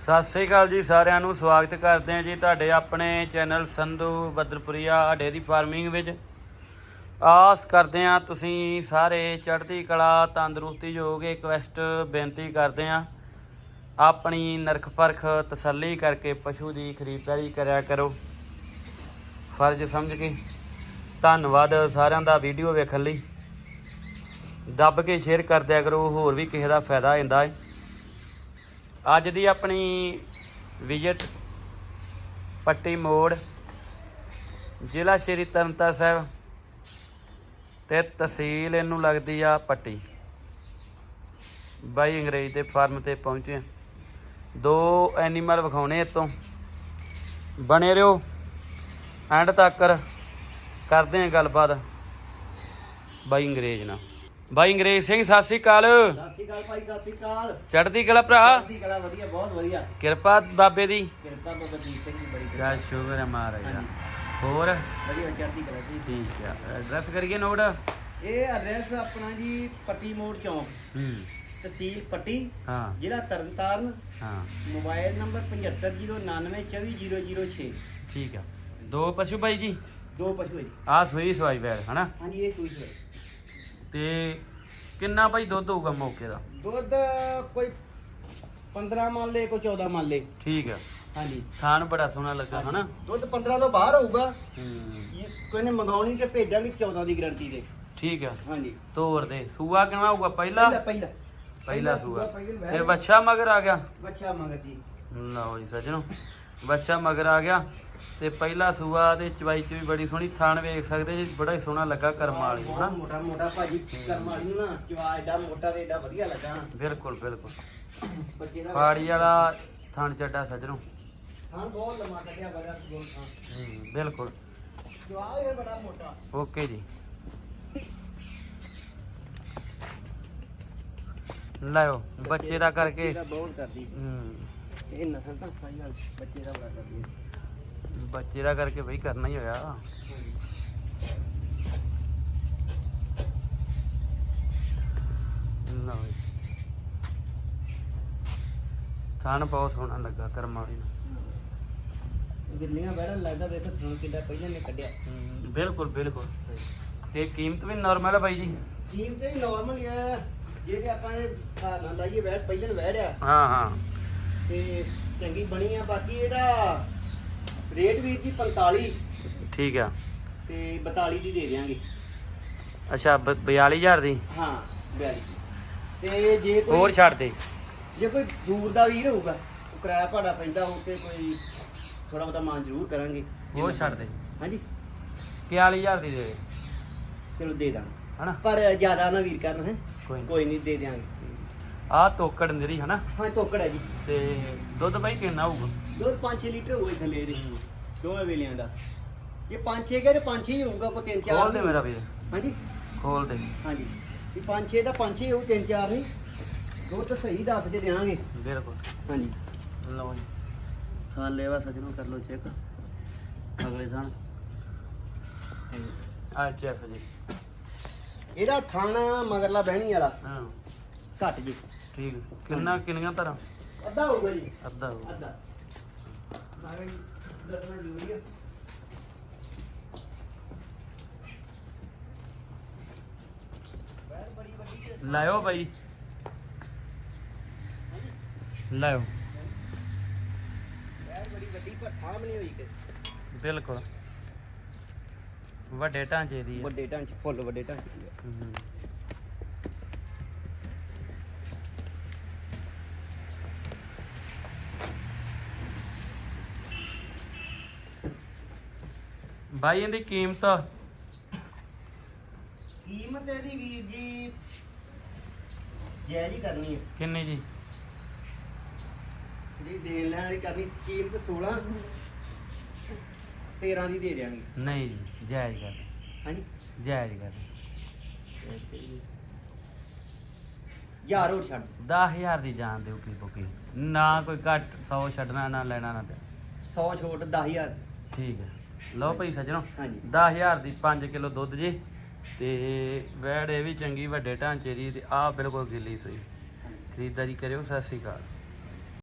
ਸਤਿ ਸ੍ਰੀ ਅਕਾਲ ਜੀ ਸਾਰਿਆਂ ਨੂੰ, ਸਵਾਗਤ ਕਰਦੇ ਹਾਂ ਜੀ ਤੁਹਾਡੇ ਆਪਣੇ channel Sandhu Badarpuria dairy farming ਵਿੱਚ। ਆਸ ਕਰਦੇ ਹਾਂ ਤੁਸੀਂ ਸਾਰੇ ਚੜ੍ਹਦੀ ਕਲਾ, ਤੰਦਰੁਸਤੀ ਯੋਗ ਰਿਕਵੈਸਟ ਬੇਨਤੀ ਕਰਦੇ ਹਾਂ। ਆਪਣੀ ਨਰਖ ਪਰਖ ਤਸੱਲੀ ਕਰਕੇ ਪਸ਼ੂ ਦੀ ਖਰੀਦਦਾਰੀ ਕਰਿਆ ਕਰੋ। ਫਰਜ਼ ਸਮਝ ਕੇ ਧੰਨਵਾਦ ਸਾਰਿਆਂ ਦਾ ਵੀਡੀਓ ਵੇਖਣ ਲਈ। ਦੱਬ ਕੇ ਸ਼ੇਅਰ ਕਰ ਦਿਆ ਕਰੋ, ਹੋਰ ਵੀ ਕਿਸੇ ਦਾ ਫਾਇਦਾ ਹੁੰਦਾ ਹੈ। ਅੱਜ ਦੀ ਆਪਣੀ ਵਿਜ਼ਿਟ ਪੱਟੀ ਮੋੜ, ਜ਼ਿਲ੍ਹਾ ਸ਼੍ਰੀ ਤਰਨਤਾਰਨ ਸਾਹਿਬ ਤੇ ਤਹਿਸੀਲ ਇਹਨੂੰ ਲੱਗਦੀ ਆ ਪੱਟੀ। ਬਾਈ ਅੰਗਰੇਜ਼ ਦੇ ਫਾਰਮ ਤੇ ਪਹੁੰਚੇ ਹਾਂ। ਦੋ ਐਨੀਮਲ ਵਿਖਾਉਣੇ ਇਤੋਂ ਬਣੇ ਰਿਓ ਐਂਡ ਤੱਕ ਕਰਦੇ ਆਂ ਗੱਲਬਾਤ। ਬਾਈ ਅੰਗਰੇਜ਼ ਨਾਲ। ਬਾਈ ਅੰਗਰੇਜ਼ ਸਿੰਘ ਸਤਿ ਸ੍ਰੀ ਅਕਾਲ। ਸਤਿ ਸ਼੍ਰੀ ਅਕਾਲ ਭਾਈ ਸਤਿ ਸ਼੍ਰੀ ਅਕਾਲ। ਚੜ੍ਹਦੀ ਕਲਾ ਭਰਾ। ਚੜ੍ਹਦੀ ਕਲਾ ਵਧੀਆ ਬਹੁਤ ਵਧੀਆ। ਕਿਰਪਾ ਬਾਬੇ ਦੀ। ਕਿਰਪਾ ਬਾਬਾ ਦੀਪ ਸਿੰਘ ਦੀ ਬੜੀ ਕਿਰਪਾ। ਸ਼ੁਕਰ ਹੈ ਮਹਾਰਾਜ ਦਾ। ਹੋਰ? ਵਧੀਆ ਚੜ੍ਹਦੀ ਕਲਾ ਜੀ। ਠੀਕ ਆ। ਐਡਰੈਸ ਕਰੀਏ ਨੋਟ? ਇਹ ਐਡਰੈਸ ਆਪਣਾ ਜੀ ਪੱਟੀ ਮੋੜ ਚੌਂਕ। ਹੂੰ। ਤਹਿਸੀਲ ਪੱਟੀ ਹਾਂ। ਜ਼ਿਲ੍ਹਾ ਤਰਨਤਾਰਨ। ਹਾਂ। ਮੋਬਾਈਲ ਨੰਬਰ 7509944006 ਠੀਕ ਆ। ਦੋ ਪਸ਼ੂ ਬਾਈ ਜੀ? ਦੋ ਪਸ਼ੂ ਹੈ ਜੀ। ਆ ਸੂਈ ਸਵਾਈ ਬੈਲ ਹਨਾ? ਹਾਂਜੀ ਇਹ ਸੂਈ ਹੈ ਤੇ ਕਿੰਨਾ ਬਾਈ ਦੁੱਧ ਹੋਊਗਾ ਮੌਕੇ ਦਾ? ਦੁੱਧ ਕੋਈ 15 ਮੰਨ ਲੇ ਕੋਈ 14 ਮੰਨ ਲੇ ਠੀਕ ਆ। ਹਾਂਜੀ। ਥਾਨ ਬੜਾ ਸੋਹਣਾ ਲੱਗਾ ਹਨਾ? ਦੁੱਧ 15 ਤੋਂ ਬਾਹਰ ਹੋਊਗਾ। ਕੋਈ ਨੇ ਮੰਗਾਉਣੀ ਤੇ ਭੇਜਾਂਗੇ 14 ਦੀ ਗਾਰੰਟੀ ਦੇ। ਠੀਕ ਆ। ਹਾਂਜੀ। ਤੋਰ ਦੇ। ਸੂਆ ਕਿੰਨਾ ਹੋਊਗਾ ਪਹਿਲਾ? ਪਹਿਲਾ ਪਹਿਲਾ। ਸੂਆ। ਫਿਰ ਬੱਚਾ ਮਗਰ ਆ ਗਿਆ? ਬੱਚਾ ਮਗਰ ਜੀ। ਲਓ ਜੀ ਸੱਜਣੋ। ਬੱਚਾ ਮਗਰ ਆ ਗਿਆ। ਤੇ ਪਹਿਲਾ ਸੂਆ ਦੇ ਚਵਾਈ ਚ ਵੀ ਬੜੀ ਸੋਹਣੀ ਥਾਨ ਵੇਖ ਸਕਦੇ ਜੀ ਬੜਾ ਹੀ ਸੋਹਣਾ ਲੱਗਾ ਕਰਮ ਵਾਲੀ ਹਨਾ? ਮੋਟਾ ਮੋਟਾ ਭਾਜੀ ਕਰਮ ਵਾਲੀ ਨੂੰ ਜਵਾ ਐਡਾ ਮੋਟਾ ਤੇ ਐਡਾ ਵਧੀਆ ਲੱਗਾ। ਬਿਲਕੁਲ ਬਿਲਕੁਲ। ਬੱਚੇ ਦਾ ਫਾੜੀ ਵਾਲਾ ਥਣ ਚੱਡਾ ਸੱਜਣੋ। ਹਾਂ ਬਹੁਤ ਲੰਮਾ ਕੱਢਿਆ ਬੜਾ ਗੋਲ ਹੂੰ, ਬਿਲਕੁਲ। ਜਵਾ ਇਹ ਬੜਾ ਮੋਟਾ। ਓਕੇ ਜੀ। ਲਾਓ ਬੱਚੇ ਦਾ ਕਰਕੇ। ਬਹੁਤ ਕਰਦੀ। ਹੂੰ, ਇਹ ਨਸਲ ਤਾਂ ਸਾਈ ਨਾਲ ਬੱਚੇ ਦਾ ਬੜਾ ਕਰਦੀ। ਹੈ। ਬੱਚੇ ਦਾ ਕਰਕੇ ਬਈ ਕਰਨਾ ਹੀ ਹੋਇਆ। ਲਓ ਜੀ। ਥਣ ਬਹੁਤ ਸੋਹਣਾ ਲੱਗਾ ਕਰਮ ਵਾਲੀ ਨੂੰ। ਗਿੱਲੀਆਂ ਬੈਠਣ ਲੱਗਦਾ ਵੇਖੋ ਤੁਹਾਨੂੰ ਕਿੱਦਾਂ ਪਹਿਲਾਂ ਨੇ ਕੱਢਿਆ। ਹੂੰ, ਬਿਲਕੁਲ ਬਿਲਕੁਲ। ਤੇ ਕੀਮਤ ਵੀ ਨਾਰਮਲ ਹੈ ਬਾਈ ਜੀ। ਟੀਮ ਤੇ ਨਾਰਮਲ ਹੀ ਹੈ ਜੇ ਤੇ ਆਪਾਂ ਨਾਲ ਲਾਈਏ ਵੈਟ ਪਹਿਲਾਂ ਵੈੜਿਆ ਹਾਂ ਹਾਂ। ਤੇ ਚੰਗੀ ਬਣੀ ਆ ਬਾਕੀ ਇਹਦਾ ਰੇਟ ਵੀਰ ਜੀ 45 ਠੀਕ ਆ। ਤੇ 42 ਦੀ ਦੇ ਦਿਆਂਗੇ। ਅੱਛਾ ਬ- 42000 ਦੀ? ਹਾਂ 42 ਤੇ ਜੇ ਕੋਈ ਹੋਰ ਛੱਡ ਦੇ। ਜੇ ਕੋਈ ਦੂਰ ਦਾ ਵੀਰ ਹੋਊਗਾ ਉਹ ਕਿਰਾਇਆ ਭਾੜਾ ਪੈਂਦਾ ਹੋ ਤੇ ਕੋਈ ਥੋੜਾ ਬਹੁਤਾ ਮਾਨ ਜ਼ਰੂਰ ਕਰਾਂਗੇ। ਹੋਰ ਛੱਡ ਦੇ। ਹਾਂਜੀ। 41000 ਦੀ ਦੇ ਦੇ। ਚਲੋ ਦੇ ਦਾਂਗੇ। ਹਨਾ? ਪਰ ਜ਼ਿਆਦਾ ਨਾ ਵੀਰ ਕਰਨ ਹੈ। ਕੋਈ ਕੋਈ ਨਹੀਂ ਦੇ ਦਿਆਂਗੇ। ਆ ਤੋਕੜ ਨਿਰੀ ਹਨਾ? ਹਾਂ ਤੋਕੜ ਹੈ ਜੀ। ਤੇ ਦੁੱਧ ਬਾਈ ਕਿੰਨਾ ਹੋਊਗਾ? ਦੁੱਧ 5-6 ਲੀਟਰ ਹੋਏ ਥੱਲੇ ਦੇ ਦੋਵੇਂ ਵੇਲਿਆਂ ਦਾ। ਜੇ 5-6 ਗਏ ਤੇ 5-6 ਹੀ ਹੋਊਗਾ ਕੋਈ 3-4 ਖੋਲ ਦੇ ਮੇਰਾ ਵੀਰ। ਹਾਂਜੀ? ਖੋਲ ਦੇ। ਹਾਂਜੀ। ਇਹ 5-6 ਦਾ 5-6 ਹੋਊ 3-4 ਨਹੀਂ। ਦੁੱਧ ਸਹੀ ਦੱਸ ਕੇ ਦੇਵਾਂਗੇ ਬਿਲਕੁਲ। ਹਾਂਜੀ। ਲਓ ਜੀ। ਥਾਂ ਲੈਵਾ ਸਜਣੋ ਕਰ ਲਓ ਚੈੱਕ। ਅਗਲੇ ਥਾਂ ਤੇ ਆ ਚੈੱਕ ਜੀ। ਇਹਦਾ ਥਾਣਾ ਮਗਰਲਾ ਬਹਿਣੀ ਵਾਲਾ। ਹਾਂ। ਘੱਟ ਜੀ। ਠੀਕ। ਕਿੰਨਾ ਕਿੰਨੀਆਂ ਤਰ੍ਹਾਂ ਅੱਧਾ ਹੋਊਗਾ ਜੀ। ਅੱਧਾ ਹੋਊਗਾ। ਅੱਧਾ। ਨਾਲੇ ਦੱਸਣਾ ਜ਼ਰੂਰੀ ਹੈ ਲਾਇਓ ਬਾਈ। ਲਾਇਓ। ਬੜੀ ਵੱਡੀ ਪਰ ਥਾਂ ਵੀ ਨਹੀਂ ਹੋਈ ਕਿ ਬਿਲਕੁਲ। ਵੱਡੇ ਢਾਂਚੇ ਦੀ ਵੱਡੇ ਢਾਂਚੇ ਫੁੱਲ ਵੱਡੇ ਢਾਂਚੇ ਦੀ ਬਾਈ ਇਹਦੀ ਕੀਮਤ? ਕੀਮਤ ਇਹਦੀ ਵੀਰ ਜੀ ਜਾਇਜ਼ ਹੀ ਕਰਨੀ ਹੈ। ਕਿੰਨੀ ਜੀ? ਜਿਹੜੀ ਦੇਣ ਲੈਣ ਵਾਲੀ ਕਰਨੀ ਕੀਮਤ 16 13 ਦੀ ਦੇ ਦਿਆਂਗੇ। ਨਹੀਂ ਜੀ ਜਾਇਜ਼ ਕਰ ਹਾਂਜੀ। ਜਾਇਜ਼ ਕਰ ਯਾਰ ਹੋਰ ਛੱਡ। 10000 ਦੀ ਜਾਨ ਦਿਓ ਕੀ ਬੁਕੀ ਨਾ। ਕੋਈ ਘੱਟ 100 ਛੱਡਣਾ ਨਾ ਲੈਣਾ ਨਾ ਦੇਣਾ। 100 ਛੋਟ 10000 ਠੀਕ ਹੈ। ਲਓ ਭਾਈ ਸੱਜਣੋ ਹਾਂਜੀ। 10000 ਦੀ 5 ਕਿਲੋ ਦੁੱਧ ਜੇ ਤੇ ਵੈੜ ਇਹ ਵੀ ਚੰਗੀ ਵੱਡੇ ਢਾਂਚੇ ਦੀ ਤੇ ਆਹ ਬਿਲਕੁਲ ਗਿੱਲੀ ਸਹੀ ਖਰੀਦਦਾਰੀ ਕਰਿਓ ਸਤਿ ਸ਼੍ਰੀ ਅਕਾਲ।